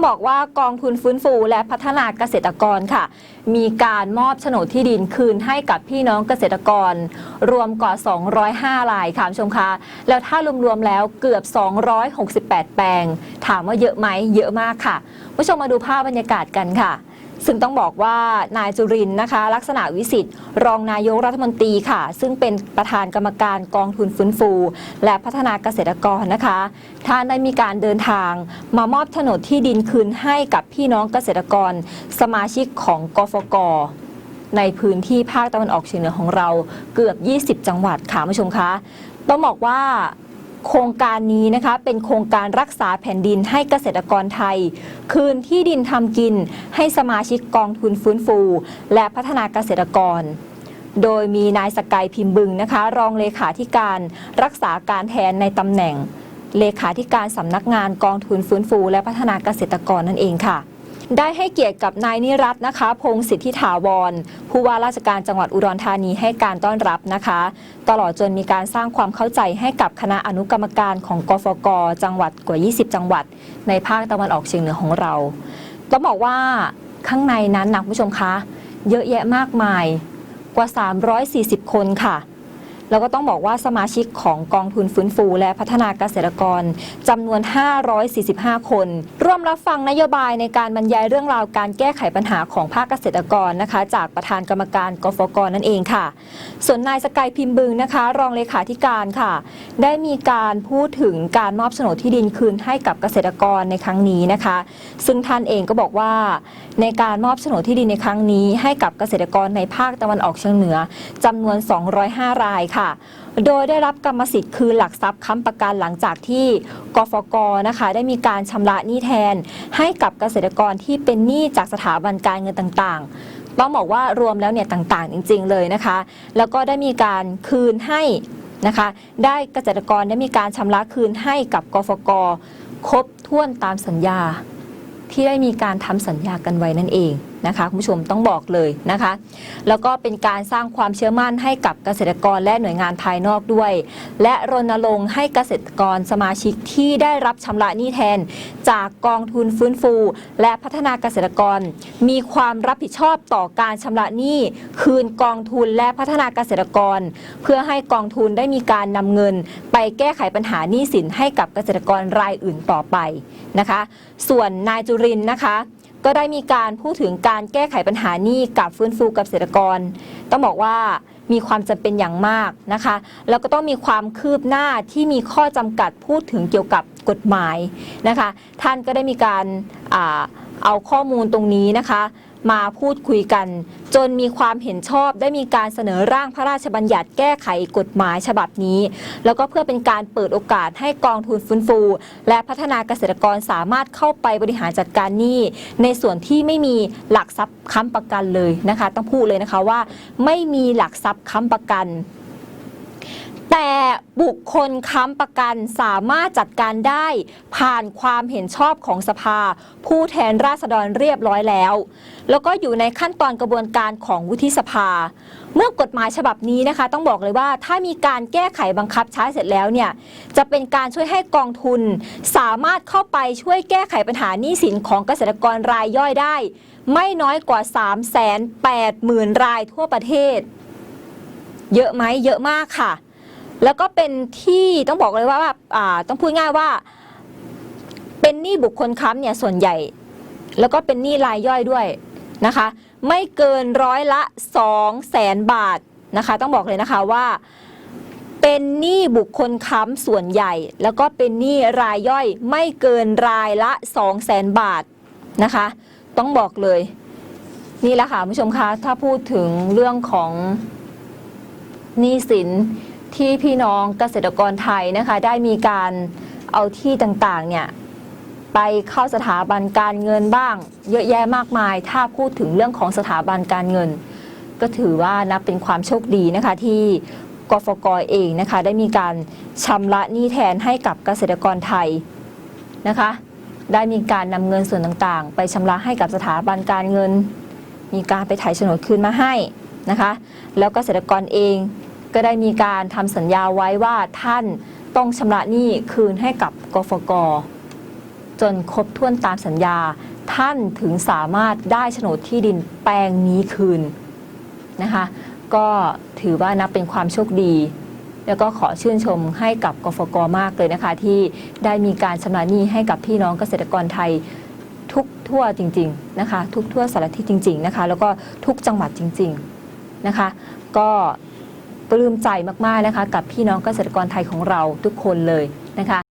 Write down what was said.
ต้องบอกว่ากองทุนฟื้นฟูและพัฒนาเกษตรกรค่ะ มีการมอบโฉนดที่ดินคืนให้กับพี่น้องเกษตรกร รวมกว่า 205รายค่ะชมคะแล้วถ้ารวมๆแล้วเกือบ 268 แปลง ถามว่าเยอะไหมเยอะมากค่ะผู้ชมมาดูภาพบรรยากาศกันค่ะ ซึ่งต้องบอกว่านายจุรินนะคะ ลักษณะวิสิทธิ์ รองนายกรัฐมนตรีค่ะ ซึ่งเป็นประธานกรรมการกองทุนฟื้นฟู และพัฒนาเกษตรกรนะคะท่านได้มีการเดินทาง มามอบโฉนดที่ดินคืนให้กับพี่น้องเกษตรกร สมาชิกของกฟกในพื้นที่ภาคตะวันออกเฉียงเหนือของเราเกือบ 20 จังหวัดค่ะคุณผู้ชมคะ ต้องบอกว่า โครงการนี้นะคะเป็นโครงการรักษาแผ่นดินให้เกษตรกรไทย คืนที่ดินทำกินให้สมาชิกกองทุนฟื้นฟู และพัฒนาเกษตรกร โดยมีนายสกายพิมพ์บึงนะคะ รองเลขาธิการรักษาการแทนในตำแหน่ง เลขาธิการสำนักงานกองทุนฟื้นฟู และพัฒนาเกษตรกรนั่นเองค่ะ ได้ให้เกียรติกับนายนิรัตน์นะคะ พงศิทธิถาวร ผู้ว่าราชการจังหวัดอุดรธานีให้การต้อนรับนะคะ ตลอดจนมีการสร้างความเข้าใจให้กับคณะอนุกรรมการของกฟก จังหวัดกว่า 20 จังหวัด ในภาคตะวันออกเฉียงเหนือของเราต้องบอกว่าข้างในนั้นนะคุณผู้ชมคะเยอะแยะมากมายกว่า 340 คนค่ะแล้วก็ต้องบอกว่าสมาชิกของกองทุนฟื้นฟูและพัฒนาเกษตรกรจำนวน 545 คน ร่วมรับฟังนโยบายในการบรรยายเรื่องราวการแก้ไขปัญหาของภาคเกษตรกรนะคะ จากประธานกรรมการกฟกนั่นเองค่ะ ส่วนนายสกายพิมพ์บึงนะคะ รองเลขาธิการค่ะ ได้มีการพูดถึงการมอบโฉนดที่ดินคืนให้กับเกษตรกรในครั้งนี้นะคะ ซึ่งท่านเองก็บอกว่า ในการมอบโฉนดที่ดินในครั้งนี้ ให้กับเกษตรกรในภาคตะวันออกเฉียงเหนือจำนวน 205 รายค่ะ โดยได้รับกรรมสิทธิ์คือหลักทรัพย์ค้ำประกันหลังจากที่กฟกนะคะได้มีการชำระหนี้แทน ให้กับเกษตรกรที่เป็นหนี้จากสถาบันการเงินต่างๆ ต้องบอกว่ารวมแล้วเนี่ยต่างๆ จริง ๆ เลยนะคะ แล้วก็ได้มีการคืนให้นะคะ ได้เกษตรกรได้มีการชำระคืนให้กับกฟกครบถ้วนตามสัญญา ที่ได้มีการทำสัญญากันไว้นั่นเอง นะคะคุณผู้ชมต้องบอกเลยนะคะ แล้วก็เป็นการสร้างความเชื่อมั่นให้กับเกษตรกรและหน่วยงานภายนอกด้วย และรณรงค์ให้เกษตรกรสมาชิกที่ได้รับชำระหนี้แทน จากกองทุนฟื้นฟู และพัฒนาเกษตรกร มีความรับผิดชอบต่อการชำระหนี้คืนกองทุนและพัฒนาเกษตรกร เพื่อให้กองทุนได้มีการนำเงิน ไปแก้ไขปัญหาหนี้สินให้กับเกษตรกรรายอื่นต่อไปนะคะ ส่วนนายจุรินนะคะ ก็ได้มีการพูดถึงการแก้ไขปัญหานี้กับฟื้นฟูกับเกษตรกร ต้องบอกว่ามีความจำเป็นอย่างมากนะคะ แล้วก็ต้องมีความคืบหน้าที่มีข้อจำกัดพูดถึงเกี่ยวกับกฎหมายนะคะ ท่านก็ได้มีการอเอาข้อมูลตรงนี้นะคะ มาพูดคุยกัน จนมีความเห็นชอบได้มีการเสนอร่างพระราชบัญญัติแก้ไขกฎหมายฉบับนี้ แล้วก็เพื่อเป็นการเปิดโอกาสให้กองทุนฟื้นฟู และพัฒนาเกษตรกรสามารถเข้าไปบริหารจัดการหนี้ ในส่วนที่ไม่มีหลักทรัพย์ค้ำประกันเลยนะคะ ต้องพูดเลยนะคะว่า ไม่มีหลักทรัพย์ค้ำประกัน แต่ บุคคลค้ำประกันสามารถจัดการได้ ผ่านความเห็นชอบของสภา ผู้แทนราษฎรเรียบร้อยแล้ว แล้วก็อยู่ในขั้นตอนกระบวนการของวุฒิสภา เมื่อกฎหมายฉบับนี้นะคะ ต้องบอกเลยว่าถ้ามีการแก้ไขบังคับใช้เสร็จแล้วเนี่ยจะเป็นการช่วยให้กองทุน สามารถเข้าไปช่วยแก้ไขปัญหาหนี้สินของเกษตรกรรายย่อยได้ ไม่น้อยกว่า 3 8 0 0 0 0 รายทั่วประเทศ เยอะไหมเยอะมากค่ะ แล้วก็เป็นที่ต้องบอกเลยว่าอ่าต้องพูดง่ายว่า เป็นหนี้บุคคลค้ำเนี่ยส่วนใหญ่ แล้วก็เป็นหนี้รายย่อยด้วยนะคะ ไม่เกินร้อยละ2แสนบาทนะคะ ต้องบอกเลยนะคะว่าเป็นหนี้บุคคลค้ำส่วนใหญ่ แล้วก็เป็นหนี้รายย่อยไม่เกินรายละ2แสนบาทนะคะ ต้องบอกเลย นี่แหละค่ะผู้ชมคะถ้าพูดถึงเรื่องของหนี้สิน ที่พี่น้องเกษตรกรไทยนะคะ ได้มีการเอาที่ต่างๆเนี่ยไปเข้าสถาบันการเงินบ้าง เยอะแยะมากมาย ถ้าพูดถึงเรื่องของสถาบันการเงิน ก็ถือว่านับเป็นความโชคดีนะคะที่กฟกเองนะคะ ได้มีการชำระหนี้แทนให้กับเกษตรกรไทยนะคะ ได้มีการนำเงินส่วนต่างๆ ไปชำระให้กับสถาบันการเงิน มีการไปถ่ายโฉนดคืนมาให้นะคะ แล้วเกษตรกรเอง ก็ได้มีการทำสัญญาไว้ว่าท่านต้องชำระหนี้คืนให้กับกฟกจนครบถ้วนตามสัญญา ท่านถึงสามารถได้โฉนดที่ดินแปลงนี้คืนนะคะก็ถือว่านับเป็นความโชคดี แล้วก็ขอชื่นชมให้กับกฟกมากเลยนะคะ ที่ได้มีการชำระหนี้ให้กับพี่น้องเกษตรกรไทยทุกทั่วจริง ๆนะคะ ทุกทั่วสารทิศจริง ๆนะคะ แล้วก็ทุกจังหวัดจริง ๆนะคะ ก็ ปลื้มใจมากๆนะคะ กับพี่น้องเกษตรกรไทยของเราทุกคนเลยนะคะ